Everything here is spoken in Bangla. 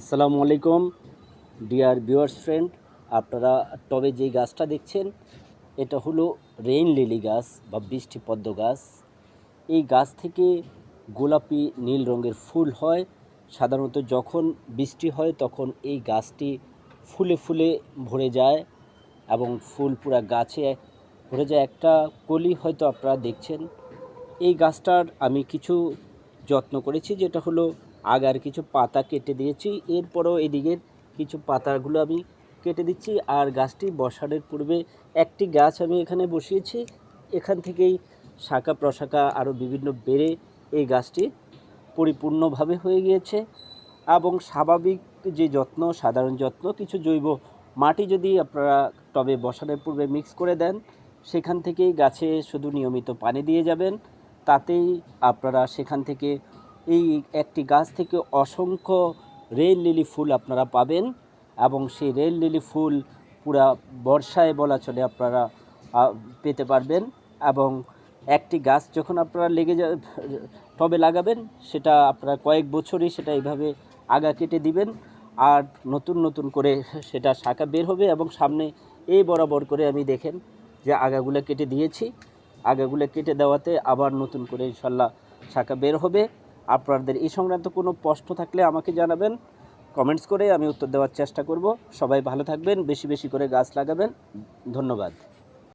আসসালামু আলাইকুম, ডিয়ার ভিউয়ার্স ফ্রেন্ড, আপনারা টবে যেই গাছটা দেখছেন, এটা হলো রেইন লিলি গাছ বা বৃষ্টি পদ্ম গাছ। এই গাছ থেকে গোলাপি, নীল রঙের ফুল হয়। সাধারণত যখন বৃষ্টি হয়, তখন এই গাছটি ফুলে ফুলে ভরে যায় এবং ফুল পুরা গাছে ভরে যায়। একটা কলি হয়তো আপনারা দেখছেন। এই গাছটার আমি কিছু যত্ন করেছি, যেটা হলো আগার কিছু পাতা কেটে দিয়েছি, এরপরও এদিকের কিছু পাতাগুলো আমি কেটে দিচ্ছি, আর গাছটি বসানোর পূর্বে একটি গাছ আমি এখানে বসিয়েছি। এখান থেকেই শাখা প্রশাখা আরও বিভিন্ন বেড়ে এই গাছটি পরিপূর্ণভাবে হয়ে গিয়েছে এবং স্বাভাবিক যে যত্ন, সাধারণ যত্ন, কিছু জৈব মাটি যদি আপনারা টবে বসানোর পূর্বে মিক্স করে দেন, সেখান থেকেই গাছে শুধু নিয়মিত পানি দিয়ে যাবেন, তাতেই আপনারা সেখান থেকে এই একটি গাছ থেকে অসংখ্য রেল লিলি ফুল আপনারা পাবেন এবং সেই রেল লিলি ফুল পুরা বর্ষায় বলা চলে আপনারা পেতে পারবেন এবং একটি গাছ যখন আপনারা লেগে যা, টবে লাগাবেন সেটা আপনারা কয়েক বছরই সেটা এইভাবে আগা কেটে দিবেন আর নতুন নতুন করে সেটা শাখা বের হবে এবং সামনে এই বরাবর করে আমি দেখেন যে আগাগুলো কেটে দিয়েছি। আগাগুলো কেটে দেওয়াতে আবার নতুন করে ইনশাল্লাহ শাখা বের হবে। আপনাদের এই সংক্রান্ত কোনো প্রশ্ন থাকলে আমাকে জানাবেন। কমেন্টস করে আমি উত্তর দেওয়ার চেষ্টা করব। সবাই ভালো থাকবেন, বেশি বেশি করে গাছ লাগাবেন। ধন্যবাদ।